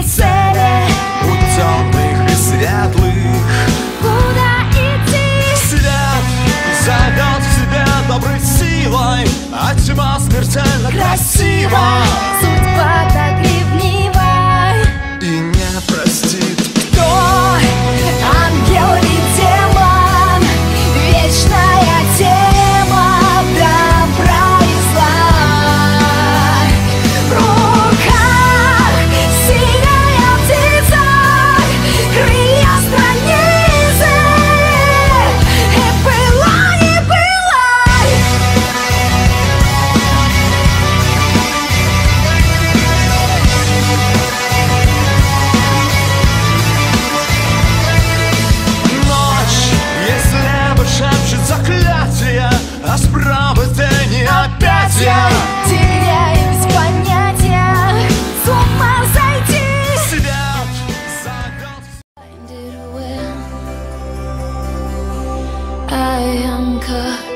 прицеле У темных и светлых Куда идти? Свет зовет в себе доброй силой А тьма смертельно красива, красива. 嗯